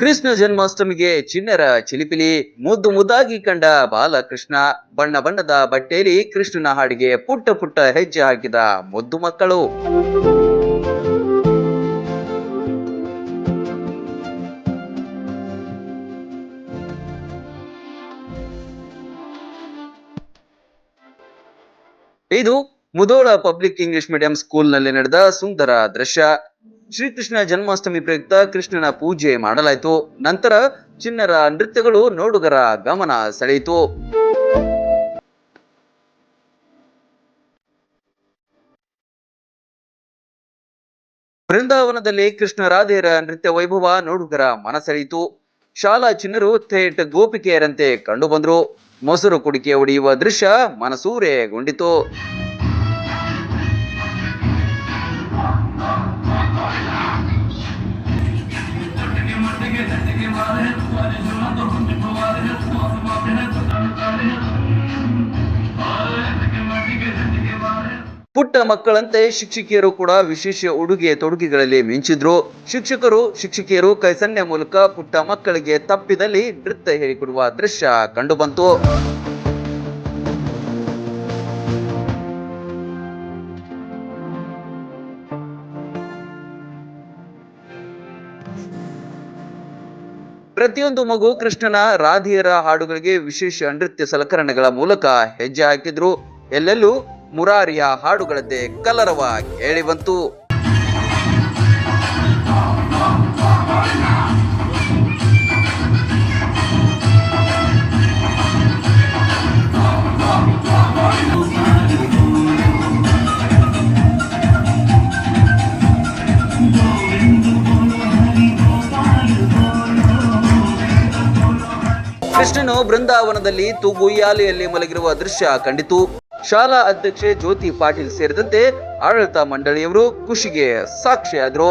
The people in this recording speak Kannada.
ಕೃಷ್ಣ ಜನ್ಮಾಷ್ಟಮಿಗೆ ಚಿನ್ನರ ಚಿಲಿಪಿಲಿ ಮುದ್ದು ಮುದ್ದಾಗಿ ಕಂಡ ಬಾಲಕೃಷ್ಣ ಬಣ್ಣ ಬಣ್ಣದ ಬಟ್ಟೆಯಲ್ಲಿ ಕೃಷ್ಣನ ಹಾಡಿಗೆ ಪುಟ್ಟ ಪುಟ್ಟ ಹೆಜ್ಜೆ ಹಾಕಿದ ಮುದ್ದು ಮಕ್ಕಳು. ಇದು ಮುದೋಳ ಪಬ್ಲಿಕ್ ಇಂಗ್ಲಿಷ್ ಮೀಡಿಯಂ ಸ್ಕೂಲ್ನಲ್ಲಿ ನಡೆದ ಸುಂದರ ದೃಶ್ಯ. ಶ್ರೀಕೃಷ್ಣ ಜನ್ಮಾಷ್ಟಮಿ ಪ್ರಯುಕ್ತ ಕೃಷ್ಣನ ಪೂಜೆ ಮಾಡಲಾಯಿತು. ನಂತರ ಚಿನ್ನರ ನೃತ್ಯಗಳು ನೋಡುಗರ ಗಮನ ಸೆಳೆಯಿತು. ಬೃಂದಾವನದಲ್ಲಿ ಕೃಷ್ಣ ರಾಧೆಯರ ನೃತ್ಯ ವೈಭವ ನೋಡುಗರ ಮನ ಸೆಳೆಯಿತು. ಶಾಲಾ ಚಿನ್ನರು ಥೇಟ್ ಗೋಪಿಕೆಯರಂತೆ ಕಂಡುಬಂದರು. ಮೊಸರು ಕುಡಿಕೆ ಹೊಡೆಯುವ ದೃಶ್ಯ ಮನಸೂರೆಗೊಂಡಿತು. ಪುಟ್ಟ ಮಕ್ಕಳಂತೆ ಶಿಕ್ಷಕಿಯರು ಕೂಡ ವಿಶೇಷ ಉಡುಗೆ ತೊಡುಗೆಗಳಲ್ಲಿ ಮಿಂಚಿದ್ರು. ಶಿಕ್ಷಕರು, ಶಿಕ್ಷಕಿಯರು ಕೈಸನ್ನೆ ಮೂಲಕ ಪುಟ್ಟ ಮಕ್ಕಳಿಗೆ ತಪ್ಪಿದಲ್ಲಿ ನೃತ್ಯ ಹೇಳಿಕೊಡುವ ದೃಶ್ಯ ಕಂಡುಬಂತು. ಪ್ರತಿಯೊಂದು ಮಗು ಕೃಷ್ಣನ ರಾಧಿಯರ ಹಾಡುಗಳಿಗೆ ವಿಶೇಷ ನೃತ್ಯ ಸಲಕರಣೆಗಳ ಮೂಲಕ ಹೆಜ್ಜೆ ಹಾಕಿದ್ರು. ಎಲ್ಲೆಲ್ಲೂ ಮುರಾರಿಯ ಹಾಡುಗಳದ್ದೇ ಕಲರವ ಕೇಳಿ ಬಂತು. ಕೃಷ್ಣನು ಬೃಂದಾವನದಲ್ಲಿ ತೂಗುಯ್ಯಾಲೆಯಲ್ಲಿ ಮಲಗಿರುವ ದೃಶ್ಯ ಕಂಡಿತು. ಶಾಲಾ ಅಧ್ಯಕ್ಷೆ ಜ್ಯೋತಿ ಪಾಟೀಲ್ ಸೇರಿದಂತೆ ಆಡಳಿತ ಮಂಡಳಿಯವರು ಖುಷಿಗೆ ಸಾಕ್ಷಿಯಾದರು.